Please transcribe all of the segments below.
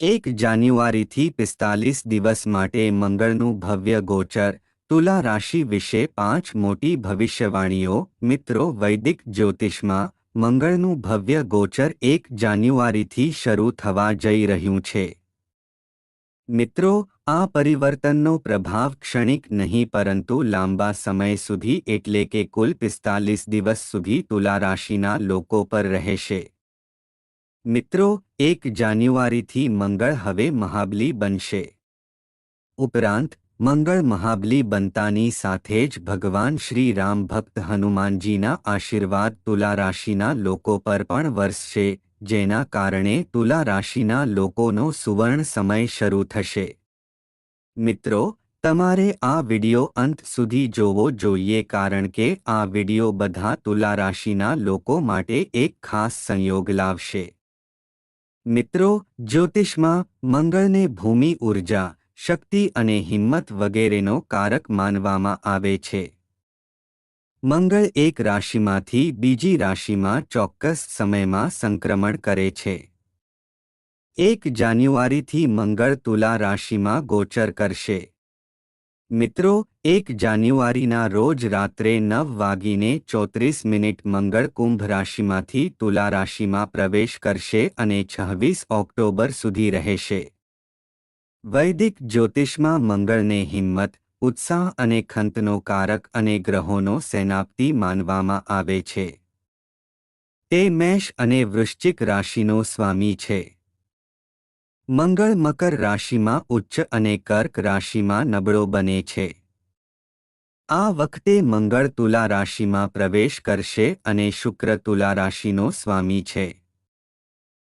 એક જાન્યુઆરીથી પિસ્તાલીસ દિવસ માટે મંગળનું ભવ્ય ગોચર, તુલા રાશિ વિશે પાંચ મોટી ભવિષ્યવાણીઓ, મિત્રો વૈદિક જ્યોતિષમાં, મંગળનું ભવ્ય ગોચર એક જાન્યુઆરીથી શરૂ થવા જઈ રહ્યું છે. મિત્રો, આ પરિવર્તનનો પ્રભાવ ક્ષણિક નહીં પરંતુ લાંબા સમય સુધી એટલે કે કુલ પિસ્તાલીસ દિવસ સુધી તુલા રાશિના લોકો પર રહેશે. મિત્રો, એક જાન્યુઆરીથી મંગળ હવે મહાબલી બનશે. ઉપરાંત, મંગળ મહાબલી બનતાની સાથે જ ભગવાન શ્રી રામ ભક્ત હનુમાનજીના આશીર્વાદ તુલા રાશિના લોકો પર પણ વરસશે, જેના કારણે તુલા રાશિના લોકોનો સુવર્ણ સમય શરૂ થશે. મિત્રો, તમારે આ વિડિયો અંત સુધી જોવો જોઈએ કારણ કે આ વિડિયો બધા તુલા રાશિના લોકો માટે એક ખાસ સંયોગ લાવશે. મિત્રો, જ્યોતિષમાં મંગળને ભૂમિ, ઊર્જા, શક્તિ અને હિંમત વગેરેનો કારક માનવામાં આવે છે. મંગળ એક રાશિમાંથી બીજી રાશિમાં ચોક્કસ સમયમાં સંક્રમણ કરે છે. એક જાન્યુઆરીથી મંગળ તુલા રાશિમાં ગોચર કરશે. મિત્રો, એક જાન્યુઆરીના રોજ રાત્રે નવ વાગીને ચોત્રીસ મિનિટ મંગળ કુંભ રાશિમાંથી તુલા રાશિમાં પ્રવેશ કરશે અને છવ્વીસ ઓક્ટોબર સુધી રહેશે. વૈદિક જ્યોતિષમાં મંગળને હિંમત, ઉત્સાહ અને ખંતનો કારક અને ગ્રહોનો સેનાપ્તિ માનવામાં આવે છે. તે મેષ અને વૃશ્ચિક રાશિનો સ્વામી છે. મંગળ મકર રાશિમાં ઉચ્ચ અને કર્ક રાશિમાં નબળો બને છે. આ વખતે મંગળ તુલા રાશિમાં પ્રવેશ કરશે અને શુક્ર તુલા રાશિનો સ્વામી છે.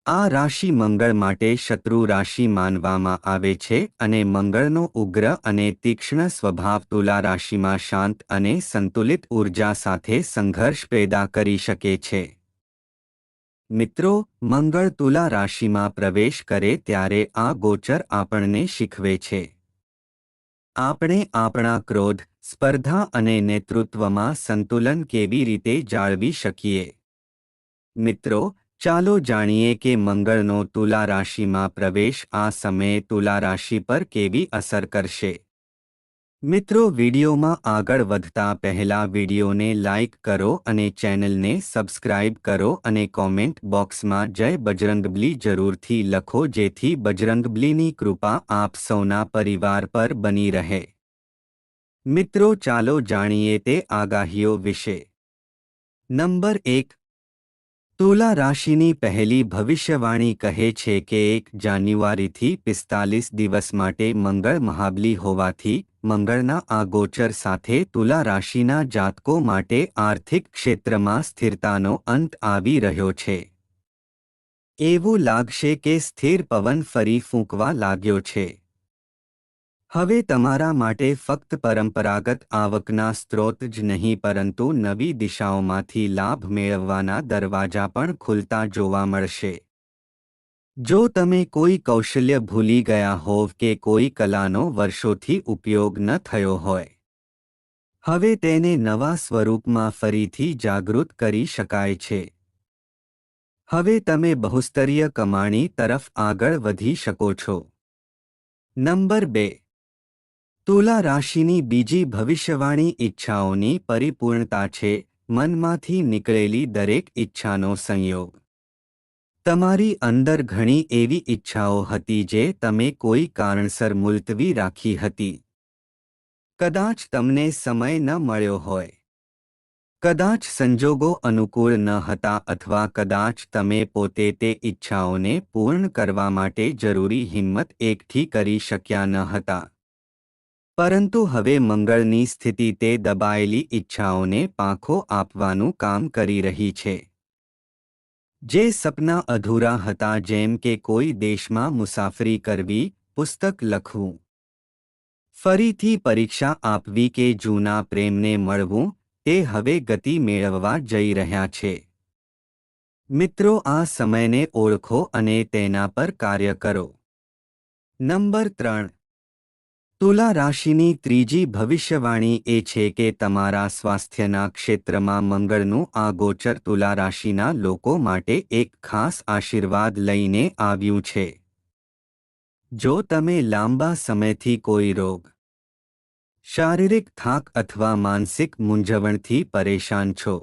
આ રાશિ મંગળ માટે શત્રુ રાશિ માનવામાં આવે છે અને મંગળનો ઉગ્ર અને તીક્ષ્ણ સ્વભાવ તુલા રાશિમાં શાંત અને સંતુલિત ઊર્જા સાથે સંઘર્ષ પેદા કરી શકે છે. મિત્રો, મંગળ તુલા રાશિમાં પ્રવેશ કરે ત્યારે આ ગોચર આપણને શીખવે છે. આપણે આપણા ક્રોધ, સ્પર્ધા અને નેતૃત્વમાં સંતુલન કેવી રીતે જાળવી શકીએ? મિત્રો, ચાલો જાણીએ કે મંગળનો તુલા રાશિમાં પ્રવેશ આ સમયે તુલા રાશિ પર કેવી અસર કરશે. મિત્રો, વિડીયોમાં આગળ વધતા પહેલા વિડીયોને લાઇક કરો અને ચેનલને સબસ્ક્રાઇબ કરો અને કોમેન્ટ બોક્સમાં જય બજરંગબલી જરૂરથી લખો, જેથી બજરંગબલીની કૃપા આપ સૌના પરિવાર પર બની રહે. મિત્રો, ચાલો જાણીએ તે આગાહીઓ વિશે. નંબર એક. તુલા રાશિની પહેલી ભવિષ્યવાણી કહે છે કે એક જાન્યુઆરીથી પિસ્તાલીસ દિવસ માટે મંગળ મહાબલી હોવાથી મંગળના આ ગોચર સાથે તુલા રાશિના જાતકો માટે આર્થિક ક્ષેત્રમાં સ્થિરતાનો અંત આવી રહ્યો છે. એવું લાગશે કે સ્થિર પવન ફરી ફૂંકવા લાગ્યો છે. હવે તમારા માટે ફક્ત પરંપરાગત આવકના સ્ત્રોત જ નહીં, પરંતુ નવી દિશાઓમાંથી લાભ મેળવવાના દરવાજા પણ ખુલતા જોવા મળશે. જો તમે કોઈ કૌશલ્ય ભૂલી ગયા હોવ કે કોઈ કલાનો વર્ષોથી ઉપયોગ ન થયો હોય, હવે તેને નવા સ્વરૂપમાં ફરીથી જાગૃત કરી શકાય છે. હવે તમે બહુસ્તરીય કમાણી તરફ આગળ વધી શકો છો. નંબર બે. તુલા રાશિની બીજી ભવિષ્યવાણી ઈચ્છાઓની પરિપૂર્ણતા છે, મનમાંથી નીકળેલી દરેક ઈચ્છાનો સંયોગ. તમારી અંદર ઘણી એવી ઈચ્છાઓ હતી જે તમે કોઈ કારણસર મુલતવી રાખી હતી. કદાચ તમને સમય ન મળ્યો હોય. કદાચ સંજોગો અનુકૂળ ન હતા અથવા કદાચ તમે પોતે તે ઈચ્છાઓને પૂર્ણ કરવા માટે જરૂરી હિંમત એકઠી કરી શક્યા ન હતા. પરંતુ હવે મંગળની સ્થિતિ તે દબાયેલી ઈચ્છાઓને પાંખો આપવાનું કામ કરી રહી છે. જે સપના અધૂરા હતા જેમ કે કોઈ દેશમાં મુસાફરી કરવી, પુસ્તક લખવું. ફરીથી પરીક્ષા આપવી કે જૂના પ્રેમને મળવું, તે હવે ગતિ મેળવવા જઈ રહ્યા છે. મિત્રો આ સમયને ઓળખો અને તેના પર કાર્ય કરો. નંબર ત્રણ. તુલા રાશિની ત્રીજી ભવિષ્યવાણી એ છે કે તમારા સ્વાસ્થ્યના ક્ષેત્રમાં મંગળનું આ ગોચર તુલા રાશિના લોકો માટે એક ખાસ આશીર્વાદ લઈને આવ્યું છે. જો તમે લાંબા સમયથી કોઈ રોગ, શારીરિક થાક અથવા માનસિક મૂંઝવણથી પરેશાન છો,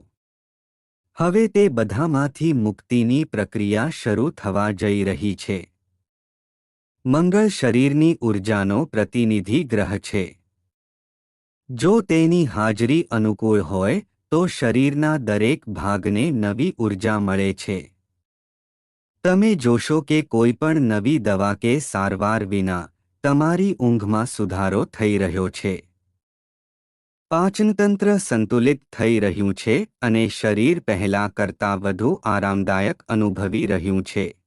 હવે તે બધામાંથી મુક્તિની પ્રક્રિયા શરૂ થવા જઈ રહી છે. મંગળ શરીરની ઊર્જાનો પ્રતિનિધિ ગ્રહ છે. જો તેની હાજરી અનુકૂળ હોય, તો શરીરના દરેક ભાગને નવી ઊર્જા મળે છે. તમે જોશો કે કોઈ પણ નવી દવા કે સારવાર વિના તમારી ઊંઘમાં સુધારો થઈ રહ્યો છે. પાચનતંત્ર સંતુલિત થઈ રહ્યું છે અને શરીર પહેલા કરતાં વધુ આરામદાયક અનુભવી રહ્યું છે.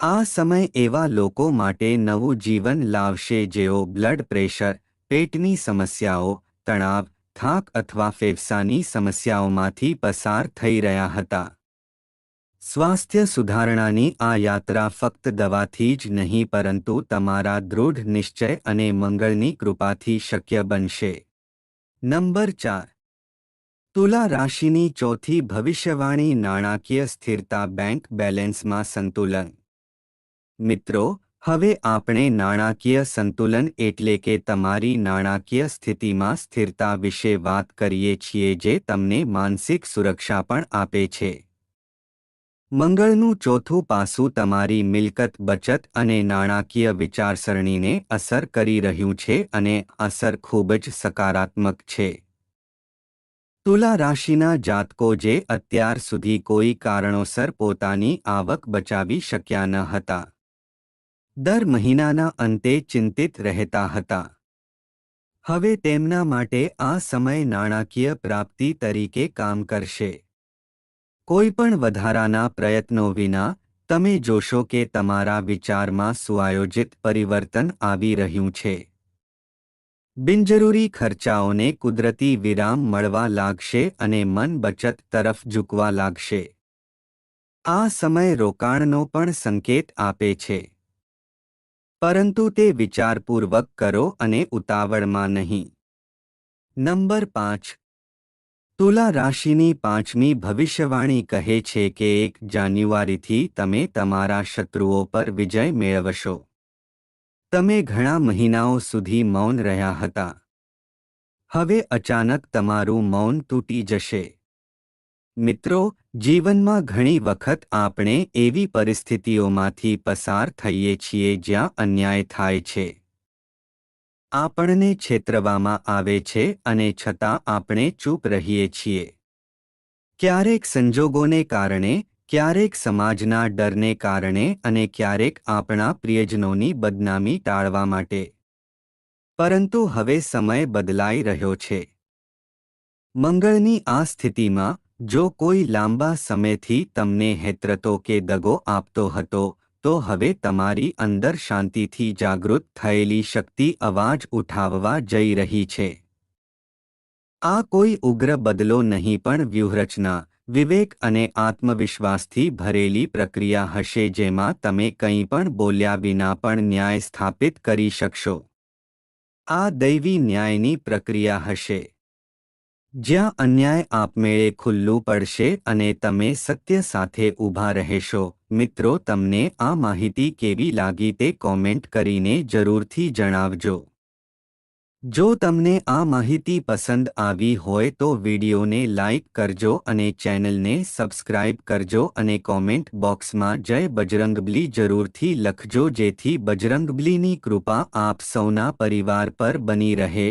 આ સમય એવા લોકો માટે નવું જીવન લાવશે જેઓ બ્લડ પ્રેશર પેટની સમસ્યાઓ, તણાવ, થાક અથવા ફેફસાની સમસ્યાઓમાંથી પસાર થઈ રહ્યા હતા. સ્વાસ્થ્ય સુધારણાની આ યાત્રા ફક્ત દવાથી જ નહીં, પરંતુ તમારા દૃઢ નિશ્ચય અને મંગળની કૃપાથી શક્ય બનશે. નંબર ચાર. તુલા રાશિની ચોથી ભવિષ્યવાણી નાણાકીય સ્થિરતા બેંક બેલેન્સમાં સંતુલન. મિત્રો, હવે આપણે નાણાકીય સંતુલન એટલે કે તમારી નાણાકીય સ્થિતિમાં સ્થિરતા વિશે વાત કરીએ છીએ જે તમને માનસિક સુરક્ષા પણ આપે છે. મંગળનું ચોથું પાસું તમારી મિલકત, બચત અને નાણાકીય વિચારસરણીને અસર કરી રહ્યું છે અને અસર ખૂબ જ સકારાત્મક છે. તુલા રાશિના જાતકો જે અત્યાર સુધી કોઈ કારણોસર પોતાની આવક બચાવી શક્યા ન હતા. દર મહિનાના અંતે ચિંતિત રહેતા હતા. હવે તેમના માટે આ સમય નાણાકીય પ્રાપ્તિ તરીકે કામ કરશે. કોઈ પણ વધારાના પ્રયત્નો વિના, તમે જોશો કે તમારા વિચારમાં સુઆયોજિત પરિવર્તન આવી રહ્યું છે. બિનજરૂરી ખર્ચાઓને કુદરતી વિરામ મળવા લાગશે અને મન બચત તરફ ઝૂકવા લાગશે. આ સમય રોકાણનો પણ સંકેત આપે છે. પરંતુ તે વિચારપૂર્વક કરો અને ઉતાવળમાં નહીં. નંબર પાંચ. તુલા રાશિની પાંચમી ભવિષ્યવાણી કહે છે કે એક જાન્યુઆરીથી તમે તમારા શત્રુઓ પર વિજય મેળવશો. તમે ઘણા મહિનાઓ સુધી મૌન રહ્યા હતા. હવે અચાનક તમારું મૌન તૂટી જશે. મિત્રો જીવનમાં ઘણી વખત આપણે એવી પરિસ્થિતિઓમાંથી પસાર થઈએ છીએ જ્યાં અન્યાય થાય છે. આપણને છેતરવામાં આવે છે અને છતાં આપણે ચૂપ રહીએ છીએ. ક્યારેક સંજોગોને કારણે, ક્યારેક સમાજના ડરને કારણે અને ક્યારેક આપણા પ્રિયજનોની બદનામી ટાળવા માટે. પરંતુ હવે સમય બદલાઈ રહ્યો છે. મંગળની આ સ્થિતિમાં જો કોઈ લાંબા સમયથી તમને હેતરતો કે દગો આપતો હતો, તો હવે તમારી અંદર શાંતિથી જાગૃત થયેલી શક્તિ અવાજ ઉઠાવવા જઈ રહી છે. આ કોઈ ઉગ્ર બદલો નહીં પણ વ્યૂહરચના, વિવેક અને આત્મવિશ્વાસથી ભરેલી પ્રક્રિયા હશે જેમાં તમે કંઈ પણ બોલ્યા વિના પણ ન્યાય સ્થાપિત કરી શકશો. આ દૈવી ન્યાયની પ્રક્રિયા હશે. જ્યાં અન્યાય આપમેળે ખુલ્લું પડશે અને તમે સત્ય સાથે ઊભા રહેશો. મિત્રો, તમને આ માહિતી કેવી લાગી તે કોમેન્ટ કરીને જરૂરથી જણાવજો. જો તમને આ માહિતી પસંદ આવી હોય તો વિડીયોને લાઇક કરજો અને ચેનલને સબસ્ક્રાઇબ કરજો અને કોમેન્ટ બોક્સમાં જય બજરંગબલી જરૂરથી લખજો જેથી બજરંગબલીની કૃપા આપ સૌના પરિવાર પર બની રહે.